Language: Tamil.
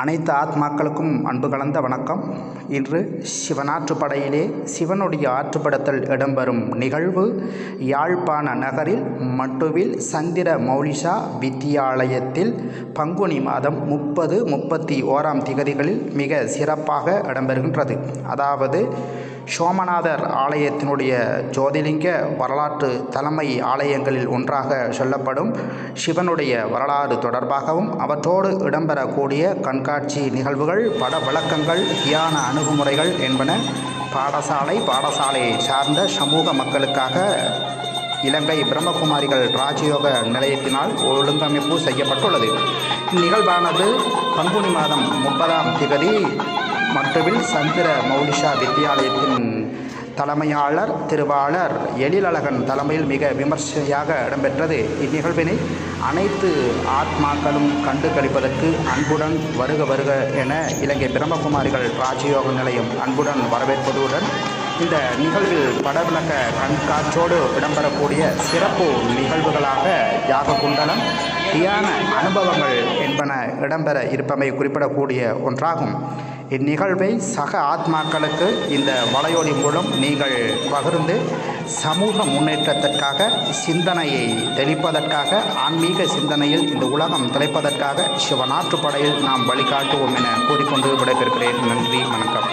அனைத்து ஆத்மாக்களுக்கும் அன்பு கலந்த வணக்கம். இன்று சிவனாற்றுப்படையிலே சிவனுடைய ஆற்றுப்படத்தில் இடம்பெறும் நிகழ்வு யாழ்ப்பாண நகரில் மட்டுவில் சந்திர மௌலிஷா வித்தியாலயத்தில் பங்குனி மாதம் முப்பது முப்பத்தி ஓராம் திகதிகளில் மிக சிறப்பாக இடம்பெறுகின்றது. அதாவது சோமநாதர் ஆலயத்தினுடைய ஜோதிலிங்க வரலாற்று தலைமை ஆலயங்களில் ஒன்றாக சொல்லப்படும் சிவனுடைய வரலாறு தொடர்பாகவும் அவற்றோடு இடம்பெறக்கூடிய கண்காட்சி நிகழ்வுகள் பட விளக்கங்கள் தியான அணுகுமுறைகள் என்பன பாடசாலை பாடசாலையை சார்ந்த சமூக மக்களுக்காக இலங்கை பிரம்மகுமாரிகள் ராஜயோக நிலையத்தினால் ஒழுங்கமைப்பு செய்யப்பட்டுள்ளது. இந்நிகழ்வானது பங்குனி மாதம் முப்பதாம் திகதி மட்டுவில் சந்திர மௌலிஷா வித்தியாலயத்தின் தலைமையாளர் திருவாளர் எழிலழகன் தலைமையில் மிக விமர்சையாக இடம்பெற்றது. இந்நிகழ்வினை அனைத்து ஆத்மாக்களும் கண்டு கழிப்பதற்கு அன்புடன் வருக வருக என இலங்கை பிரம்மகுமாரிகள் ராஜயோக நிலையம் அன்புடன் வரவேற்பதுடன் இந்த நிகழ்வில் படவிளக்க கண்காட்சியோடு இடம்பெறக்கூடிய சிறப்பு நிகழ்வுகளாக யாக குண்டலம் தியான அனுபவங்கள் என்பன இடம்பெற இருப்பமை குறிப்பிடக்கூடிய ஒன்றாகும். இந்நிகழ்வை சக ஆத்மாக்களுக்கு இந்த வலையொலி மூலம் நீங்கள் பகிர்ந்து சமூக முன்னேற்றத்திற்காக சிந்தனையை தெளிப்பதற்காக ஆன்மீக சிந்தனையில் இந்த உலகம் திளைப்பதற்காக சிவநாற்றுப்படையில் நாம் வழிகாட்டுவோம் என கூறிக்கொண்டு விடைபெறுகிறேன். நன்றி வணக்கம்.